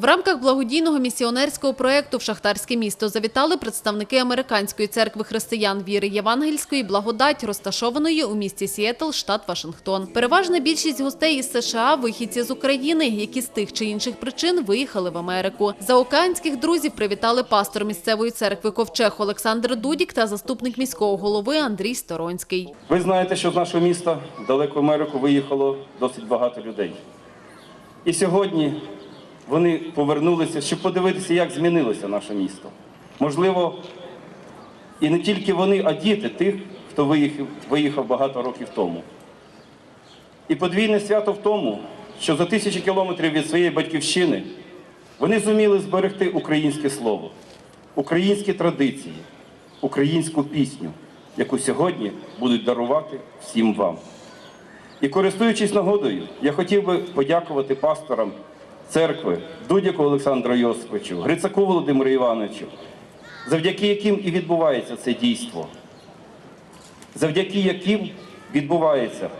В рамках благодійного місіонерського проєкту в Шахтарське місто завітали представники Американської церкви християн віри Євангельської благодать, розташованої у місті Сіетл, штат Вашингтон. Переважна більшість гостей із США – вихідці з України, які з тих чи інших причин виїхали в Америку. Заокеанських друзів привітали пастор місцевої церкви Ковчег Олександр Дудік та заступник міського голови Андрій Сторонський. Ви знаєте, що з нашого міста в Америку виїхало досить багато людей. І сьогодні вони повернулися, щоб подивитися, як змінилося наше місто. Можливо, і не тільки вони, а діти тих, хто виїхав, виїхав багато років тому. І подвійне свято в тому, що за тисячі кілометрів від своєї батьківщини вони зуміли зберегти українське слово, українські традиції, українську пісню, яку сьогодні будуть дарувати всім вам. І користуючись нагодою, я хотів би подякувати пасторам церкви Дудяку Олександру Йосиповичу, Грицаку Володимиру Івановичу, завдяки яким і відбувається це дійство, завдяки яким відбувається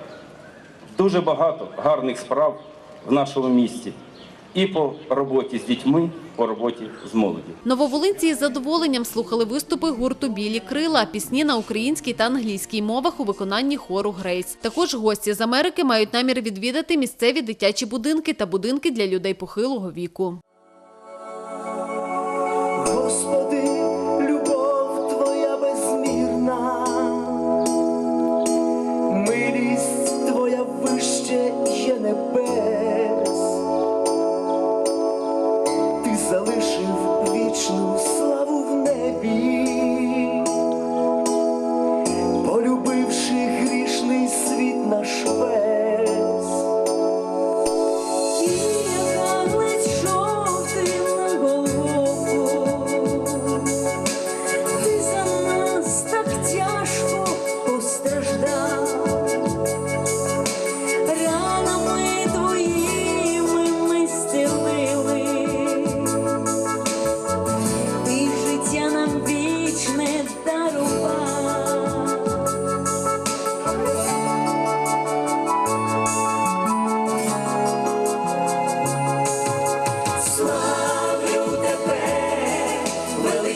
дуже багато гарних справ в нашому місті і по роботі з дітьми, по роботі з молоді. Нововолинці із задоволенням слухали виступи гурту Білі крила, пісні на українській та англійській мовах у виконанні хору Грейс. Також гості з Америки мають намір відвідати місцеві дитячі будинки та будинки для людей похилого віку. Господи,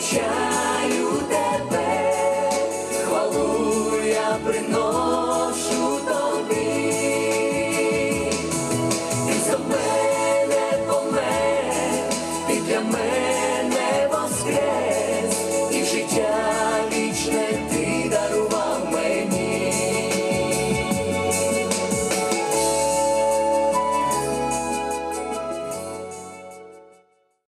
втрачаю тебе.